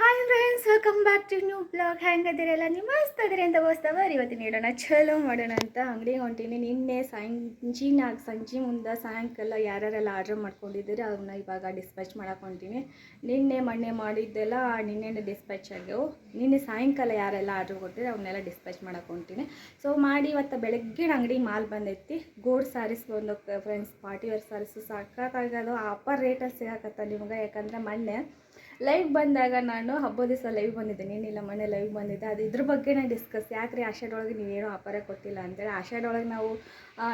Hi friends welcome back to new blog ಹೆಂಗದಿರಲ್ಲ ನೀವು ಮಸ್ತ್ ಅಂತ ಬಸ್ತವ ಇವತ್ತಿನ ಇಡೋಣ ಚಲೋ ಮಾಡೋಣ ಅಂತ ಅಂಗಡಿಗೆ ಹೊಂಟೀನಿ. ನಿನ್ನೆ ಸಂಜಿನಾಗ ಸಂಜೆ ಮುಂದೆ ಸಾಯಂಕಾಲ ಯಾರ್ಯಾರೆಲ್ಲ ಆರ್ಡರ್ ಮಾಡ್ಕೊಂಡಿದ್ದೀರಿ ಅವ್ರನ್ನ ಇವಾಗ ಡಿಸ್ಪ್ಯಾಚ್ ಮಾಡಕ್ಕೆ ಹೊಂಟೀನಿ. ನಿನ್ನೆ ಮೊನ್ನೆ ಮಾಡಿದ್ದೆಲ್ಲ ನಿನ್ನೆ ಡಿಸ್ಪ್ಯಾಚ್ ಆಗ್ಯವು. ನಿನ್ನೆ ಸಾಯಂಕಾಲ ಯಾರೆಲ್ಲ ಆರ್ಡ್ರ್ ಕೊಟ್ಟಿದ್ರೆ ಅವನ್ನೆಲ್ಲ ಡಿಸ್ಪ್ಯಾಚ್ ಮಾಡಕ್ಕೆ ಹೊಂಟೀನಿ. ಸೊ ಮಾಡಿ ಇವತ್ತು ಬೆಳಗ್ಗೆ ಅಂಗಡಿ ಮಾಲ್ ಬಂದೈತಿ. ಗೋಡ್ ಸ್ಯಾರೀಸ್ ಒಂದು ಫ್ರೆಂಡ್ಸ್ ಪಾರ್ಟಿ ವೇರ್ ಸ್ಯಾರೀಸು ಸಾಕಾಗದು ಆಫರ್ ರೇಟಲ್ಲಿ ಸಿಗಾಕತ್ತ ನಿಮ್ಗೆ. ಯಾಕಂದ್ರೆ ಮೊನ್ನೆ ಲೈವ್ ಬಂದಾಗ ನಾನು ಹಬ್ಬದ ದಿವಸ ಲೈವ್ ಬಂದಿದ್ದೆ ನೀನಿಲ್ಲ ಮೊನ್ನೆ ಲೈವ್ ಬಂದಿದ್ದೆ ಅದು ಇದ್ರ ಬಗ್ಗೆನೇ ಡಿಸ್ಕಸ್ ಯಾಕ್ರಿ ಆಷಾಢೊಳಗೆ ನೀವೇನು ಆಫರೇ ಕೊಟ್ಟಿಲ್ಲ ಅಂತೇಳಿ ಆಷಾಢೊಳಗೆ ನಾವು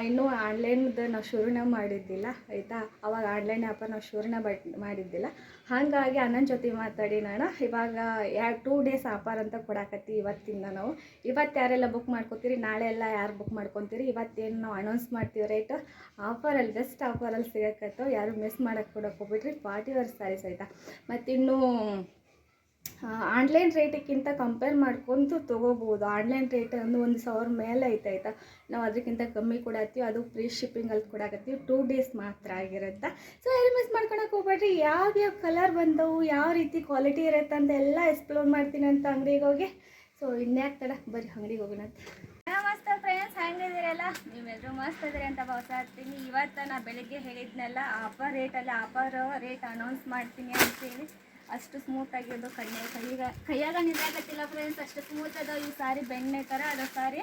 ಇನ್ನೂ ಆನ್ಲೈನ್ದು ನಾವು ಶುರುನೇ ಮಾಡಿದ್ದಿಲ್ಲ, ಆಯಿತಾ? ಅವಾಗ ಆನ್ಲೈನ್ ಆಫರ್ ನಾವು ಶುರುನೇ ಬಟ್, ಮಾಡಿದ್ದಿಲ್ಲ. ಹಾಗಾಗಿ ಅಣ್ಣನ ಜೊತೆ ಮಾತಾಡಿ ನಾನು ಇವಾಗ ಯಾ ಟೂ ಡೇಸ್ ಆಫರ್ ಅಂತ ಕೊಡಾಕತ್ತಿ ಇವತ್ತಿಂದ ನಾವು. ಇವತ್ತು ಯಾರೆಲ್ಲ ಬುಕ್ ಮಾಡ್ಕೊತೀರಿ, ನಾಳೆ ಎಲ್ಲ ಯಾರು ಬುಕ್ ಮಾಡ್ಕೊತೀರಿ? ಇವತ್ತೇನು ನಾವು ಅನೌನ್ಸ್ ಮಾಡ್ತೀವಿ ರೈಟ್ ಆಫರಲ್ಲಿ ಬೆಸ್ಟ್ ಆಫರಲ್ಲಿ ಸಿಗಕತ್ತೋ, ಯಾರು ಮಿಸ್ ಮಾಡಕ್ಕೆ ಕೊಡಕ್ಕೆ ಹೋಗ್ಬಿಟ್ರಿ ಫಾರ್ಟಿ ವೇರ್ ಸ್ಯಾರೀಸ್ ಆಯಿತಾ? ಮತ್ತು ಇನ್ನೂ ಆನ್ಲೈನ್ ರೇಟಿಗಿಂತ ಕಂಪೇರ್ ಮಾಡ್ಕೊಂತು ತೊಗೋಬೋದು. ಆನ್ಲೈನ್ ರೇಟ್ ಅಂದ್ರೆ ಒಂದು ಸಾವಿರ ಮೇಲೆ ಐತೆ ಆಯಿತಾ? ನಾವು ಅದಕ್ಕಿಂತ ಕಮ್ಮಿ ಕೊಡತ್ತೀವಿ ಅದು ಫ್ರೀ ಶಿಪ್ಪಿಂಗಲ್ಲಿ ಕೊಡಕತ್ತೀವಿ ಟೂ ಡೇಸ್ ಮಾತ್ರ ಆಗಿರುತ್ತೆ? ಸೊ ಎಲ್ಲಿ ಮಿಸ್ ಮಾಡ್ಕೊಳಕ್ಕೆ ಹೋಗ್ಬೇಡ್ರಿ. ಯಾವ್ಯಾವ ಕಲರ್ ಬಂದವು, ಯಾವ ರೀತಿ ಕ್ವಾಲಿಟಿ ಇರುತ್ತೆ ಅಂತ ಎಲ್ಲ ಎಕ್ಸ್ಪ್ಲೋರ್ ಮಾಡ್ತೀನಿ ಅಂತ ಅಂಗಡಿಗೆ ಹೋಗಿ. ಸೊ ಇನ್ಯಾಕೆ ತಡ? ಬರೀ ಅಂಗಡಿಗೆ ಹೋಗೋಣ ನಮಸ್ತೆ ಫ್ರೆಂಡ್ಸ್ ಹೆಂಗಿದ್ದೀರಲ್ಲ ನೀವೆಲ್ಲರೂ ಮಸ್ತ್ ಇದ್ದೀರಿ ಅಂತ ಭಾವಿಸ್ತಾ ಇರ್ತೀನಿ ಇವತ್ತು ನಾ ಬೆಳಿಗ್ಗೆ ಹೇಳಿದ್ನಲ್ಲ ಆಫರ್ ರೇಟಲ್ಲಿ ಆಫರ್ ರೇಟ್ ಅನೌನ್ಸ್ ಮಾಡ್ತೀನಿ ಅಂತೇಳಿ. ಅಷ್ಟು ಸ್ಮೂತ್ ಆಗಿದ್ದು ಕಣ್ಣೆ ಕೈಗ ಕೈಯಾಗ ನಿಂದಾಗತ್ತಿಲ್ಲ ಫ್ರೆಂಡ್ಸ್ ಅಷ್ಟು ಸ್ಮೂತ್ ಅದ ಈ ಸಾರಿ ಬೆಣ್ಣೆ ಥರ ಅದ ಸಾರಿ.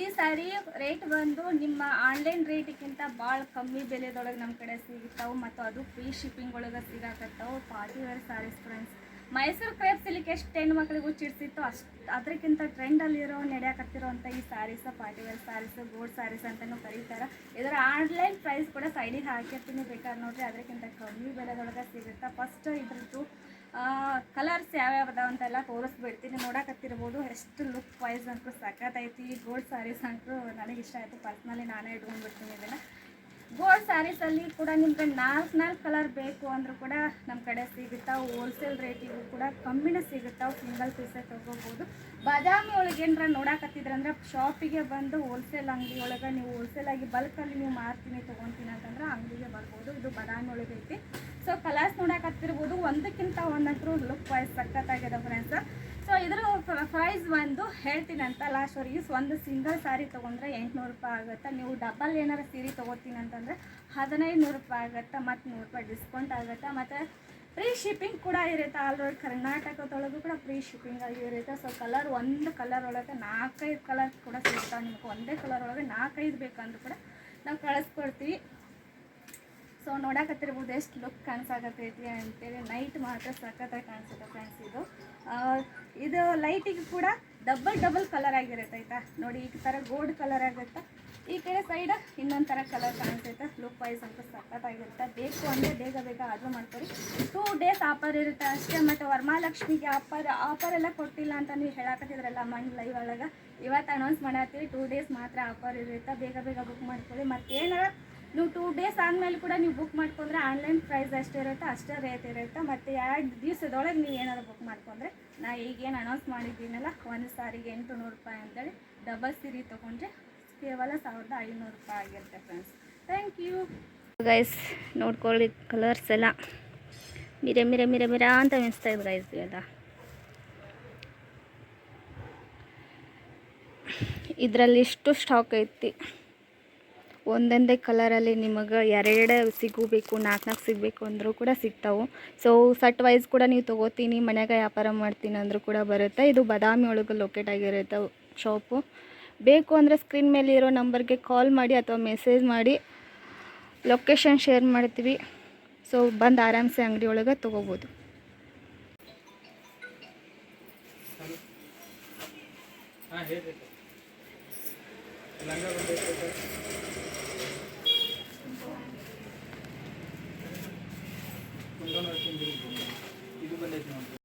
ಈ ಸಾರಿ ರೇಟ್ ಬಂದು ನಿಮ್ಮ ಆನ್ಲೈನ್ ರೇಟಿಗಿಂತ ಭಾಳ ಕಮ್ಮಿ ಬೆಲೆದೊಳಗೆ ನಮ್ಮ ಕಡೆ ಸಿಗ್ತಾವೆ ಮತ್ತು ಅದು ಫ್ರೀ ಶಿಪ್ಪಿಂಗ್ ಒಳಗೆ ಸಿಗಾಕತ್ತಾವು. Party wear sarees friends Mysore crepe silk ಎಷ್ಟು ಹೆಣ್ಣು ಮಕ್ಕಳಿಗೆ ಹುಚ್ಚಿಡ್ಸಿತ್ತು ಅಷ್ಟು ಅದಕ್ಕಿಂತ ಟ್ರೆಂಡಲ್ಲಿರೋ ನಡೆಯಕತ್ತಿರೋ ಅಂತ ಈ sarees party wear sarees gold sarees ಅಂತಲೂ ಕರೀತಾರೆ. ಇದರ ಆನ್ಲೈನ್ ಪ್ರೈಸ್ ಕೂಡ ಸೈಡಿಗೆ ಹಾಕಿರ್ತೀನಿ ಬೇಕಾದ್ರೆ ನೋಡಿರಿ ಅದಕ್ಕಿಂತ ಕಮ್ಮಿ ಬೆಲೆದೊಳಗೆ ಸಿಗುತ್ತೆ. ಫಸ್ಟ್ ಇದ್ರದ್ದು ಕಲರ್ಸ್ ಯಾವ್ಯಾವ ಅದಾವ ಅಂತೆಲ್ಲ ತೋರಿಸ್ಬಿಡ್ತೀನಿ. ನೋಡಕತ್ತಿರ್ಬೋದು, ಎಷ್ಟು ಲುಕ್ ವೈಸ್ ಅಂತೂ ಸಖತ್ತೈತಿ ಗೋಲ್ಡ್ ಸ್ಯಾರೀಸ್ ಅಂತೂ ನನಗೆ ಇಷ್ಟ ಆಯಿತು. ಪರ್ಸ್ನಲಿ ನಾನೇ ಇಟ್ಕೊಂಡ್ಬಿಡ್ತೀನಿ ಇದನ್ನು. ಗೋಲ್ಡ್ ಸ್ಯಾರೀಸಲ್ಲಿ ಕೂಡ ನಿಮಗೆ ನಾಲ್ಕು ನಾಲ್ಕು ಕಲರ್ ಬೇಕು ಅಂದರೂ ಕೂಡ ನಮ್ಮ ಕಡೆ ಸಿಗುತ್ತಾ ಹೋಲ್ಸೇಲ್ ರೇಟಿಗೂ ಕೂಡ ಕಮ್ಮಿನೇ ಸಿಗುತ್ತಾ ಸಿಂಗಲ್ ಪೀಸೇ ತೊಗೋಬೋದು. ಬಾದಾಮಿ ಒಳಗೆ ಏನಾರ ನೋಡಕತ್ತಿದ್ರಂದ್ರೆ ಶಾಪಿಗೆ ಬಂದು ಹೋಲ್ಸೇಲ್ ಅಂಗಡಿ ಒಳಗೆ ನೀವು ಹೋಲ್ಸೇಲಾಗಿ ಬಲ್ಕಲ್ಲಿ ನೀವು ಮಾರ್ತೀನಿ, ತೊಗೊತೀನಿ ಅಂತಂದ್ರೆ ಅಂಗಡಿಗೆ ಬರ್ಬೋದು. ಇದು ಬಾದಾಮಿ ಒಳಗೆ ಐತಿ. ಸೊ ಕಲರ್ಸ್ ನೋಡಾಕತ್ತಿರ್ಬೋದು. ಒಂದಕ್ಕಿಂತ ಒಂದಂತರೂ ಲುಕ್ ವೈಸ್ ಸಕ್ಕತ್ತಾಗಿದೆ ಫ್ರೆಂಡ್ಸ್ ಸೊ ಇದ್ರ ಪ್ರೈಸ್ ಒಂದು ಹೇಳ್ತೀನಂತ ಅಂತ ವರ್ಗೀಸ್ ಒಂದು ಸಿಂಗಲ್ ಸಾರಿ ತೊಗೊಂಡ್ರೆ ಎಂಟುನೂರು ರೂಪಾಯಿ ಆಗುತ್ತೆ. ನೀವು ಡಬಲ್ ಏನಾರು ಸೀರೆ ತೊಗೋತೀನಿ ಅಂತಂದರೆ ಹದಿನೈದು ನೂರು ರೂಪಾಯಿ ಆಗುತ್ತೆ, ಮತ್ತು ನೂರು ರೂಪಾಯಿ ಡಿಸ್ಕೌಂಟ್ ಆಗುತ್ತೆ. ಮತ್ತು ಫ್ರೀ ಶಿಪ್ಪಿಂಗ್ ಕೂಡ ಇರುತ್ತೆ ಆಲ್ ಓವರ್ ಕರ್ನಾಟಕದೊಳಗೂ ಕೂಡ ಫ್ರೀ ಶಿಪ್ಪಿಂಗ್ ಆಗಿ ಇರುತ್ತೆ. ಸೊ ಕಲರ್ ಒಂದು ಕಲರ್ ಒಳಗೆ ನಾಲ್ಕೈದು ಕಲರ್ ಕೂಡ ಸಿಗ್ತಾವೆ ನಿಮ್ಗೆ. ಒಂದೇ ಕಲರ್ ಒಳಗೆ ನಾಲ್ಕೈದು ಬೇಕಂದ್ರೂ ಕೂಡ ನಾವು ಕಳಿಸ್ಕೊಡ್ತೀವಿ. ಸೊ ನೋಡಕತ್ತಿರ್ಬೋದು ಎಷ್ಟು ಲುಕ್ ಕಾಣಿಸಾಕತ್ತೈತಿ ಅಂತೇಳಿ ನೈಟ್ ಮಾತ್ರ ಸಖತ್ತಾಗಿ ಕಾಣಿಸುತ್ತೆ ಫ್ರೆಂಡ್ಸ್ ಇದು. ಇದು ಲೈಟಿಗೆ ಕೂಡ ಡಬಲ್ ಡಬಲ್ ಕಲರ್ ಆಗಿರುತ್ತೆ ಆಯ್ತಾ? ನೋಡಿ, ಈ ಥರ ಗೋಲ್ಡ್ ಕಲರ್ ಆಗುತ್ತೆ? ಈ ಕಡೆ ಸೈಡ್ ಇನ್ನೊಂದು ಥರ ಕಲರ್ ಕಾಣಿಸುತ್ತೆ. ಲುಕ್ ವೈಸ್ ಅಂತ ಸಖತ್ತಾಗಿರುತ್ತೆ. ಬೇಕು ಅಂದರೆ ಬೇಗ ಬೇಗ ಆರ್ಡ್ರ್ ಮಾಡ್ಕೊರಿ ಟೂ ಡೇಸ್ ಆಫರ್ ಇರುತ್ತೆ ಅಷ್ಟೇ, ಮತ್ತು ವರಮಹಾಲಕ್ಷ್ಮಿಗೆ ಆಫರ್ ಆಫರ್ ಎಲ್ಲ ಕೊಟ್ಟಿಲ್ಲ ಅಂತ ನೀವು ಹೇಳಕತ್ತಿದ್ರಲ್ಲ ಮಣ್ಣು ಲೈವ್ ಒಳಗೆ. ಇವತ್ತು ಅನೌನ್ಸ್ ಮಾಡತ್ತೀವಿ ಟೂ ಡೇಸ್ ಮಾತ್ರ ಆಫರ್ ಇರುತ್ತೆ. ಬೇಗ ಬೇಗ ಬುಕ್ ಮಾಡ್ಕೊಳ್ಳಿ ಮತ್ತೇನಾರ ನೀವು ಟೂ ಡೇಸ್ ಆದಮೇಲೆ ಕೂಡ ನೀವು ಬುಕ್ ಮಾಡ್ಕೊಂಡ್ರೆ ಆನ್ಲೈನ್ ಪ್ರೈಸ್ ಅಷ್ಟೇ ಎಷ್ಟಿರುತ್ತೆ ಅಷ್ಟೇ ರೇಟ್ ಇರುತ್ತೆ. ಮತ್ತು ಎರಡು ದಿವಸದೊಳಗೆ ನೀವು ಏನಾದ್ರು ಬುಕ್ ಮಾಡ್ಕೊಂಡ್ರೆ, ನಾ ಈಗೇನು ಅನೌನ್ಸ್ ಮಾಡಿದ್ದೀನಲ್ಲ, ಒಂದು ಸಾರಿಗೆ ಎಂಟು ನೂರು ರೂಪಾಯಿ ಅಂತೇಳಿ ಡಬಲ್ ಸೀರೆ ತೊಗೊಂಡ್ರೆ ಕೇವಲ ಸಾವಿರದ ಐನೂರು ರೂಪಾಯಿ ಆಗಿರುತ್ತೆ ಫ್ರೆಂಡ್ಸ್ ಥ್ಯಾಂಕ್ ಯು ಗೈಸ್ ನೋಡ್ಕೊಳ್ಳಿ ಕಲರ್ಸ್ ಎಲ್ಲ. ಮಿರೆ ಮಿರೆ ಮಿರೆ, ಮಿರ ಅಂತ ಅನಿಸ್ತಾ ಇದೆ ಗೈಸ್ ಎಲ್ಲ. ಇದರಲ್ಲಿ ಇಷ್ಟು ಸ್ಟಾಕ್ ಐತಿ. ಒಂದೊಂದೇ ಕಲರಲ್ಲಿ ನಿಮಗೆ ಎರಡೆರಡು ಸಿಗಬೇಕು, ನಾಲ್ಕು ನಾಲ್ಕು ಸಿಗಬೇಕು ಅಂದರೂ ಕೂಡ ಸಿಗ್ತಾವೆ. ಸೊ ಸಟ್ ವೈಸ್ ಕೂಡ ನೀವು ತೊಗೋತೀನಿ, ಮನ್ಯಾಗ ವ್ಯಾಪಾರ ಮಾಡ್ತೀನಿ ಅಂದರೂ ಕೂಡ ಬರುತ್ತೆ. ಇದು ಬಾದಾಮಿ ಒಳಗೆ ಲೊಕೇಟ್ ಆಗಿರುತ್ತೆ ಶಾಪು ಬೇಕು ಅಂದರೆ ಸ್ಕ್ರೀನ್ ಮೇಲೆ ಇರೋ ನಂಬರ್ಗೆ ಕಾಲ್ ಮಾಡಿ ಅಥವಾ ಮೆಸೇಜ್ ಮಾಡಿ. ಲೊಕೇಶನ್ ಶೇರ್ ಮಾಡ್ತೀವಿ. ಸೊ ಬಂದು ಆರಾಮ್ಸೆ ಅಂಗಡಿ ಒಳಗೆ ತೊಗೋಬೋದು. ಹಾಂ ಹೇಳಿ